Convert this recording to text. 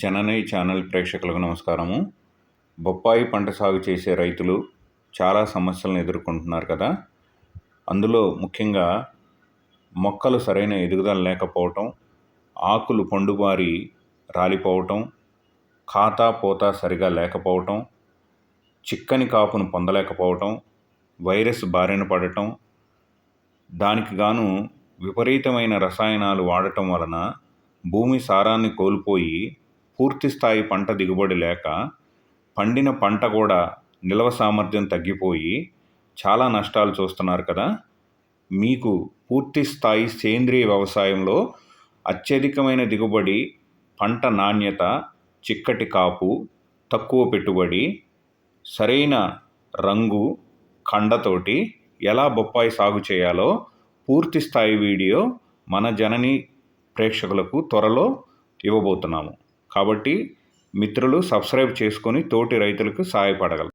జననీ channel ప్రేక్షకులకు నమస్కారము. బొప్పాయి పంట సాగు చేసే రైతులు చాలా సమస్యలను ఎదుర్కొంటున్నారు కదా. అందులో ముఖ్యంగా మొక్కలు సరైన ఎదుగుదల లేకపోవటం ఆకులు పండుబారి రాలిపోవటం ఖాతా పోతా సరిగా లేకపోవటం చిక్కని కాపును పొందలేకపోవటం వైరస్ బారిన పడటం దానికి గాను విపరీతమైన రసాయనాలు వాడటం వలన భూమి సారాన్ని కోల్పోయి పూర్తి స్థాయి పంట దిగుబడి లేక పండిన పంట కూడా నిల్వ సామర్థ్యం తగ్గిపోయి చాలా నష్టాలు చూస్తున్నారు కదా. మీకు పూర్తి స్థాయి సేంద్రియ వ్యవసాయంలో అత్యధికమైన దిగుబడి పంట నాణ్యత చిక్కటి కాపు తక్కువ పెట్టుబడి సరైన రంగు కండతోటి ఎలా బొప్పాయి సాగు చేయాలో పూర్తి స్థాయి వీడియో మన జనని ప్రేక్షకులకు త్వరలో ఇవ్వబోతున్నాము. కాబట్టి మిత్రులు సబ్స్క్రైబ్ చేసుకొని తోటి రైతులకు సహాయపడగలరు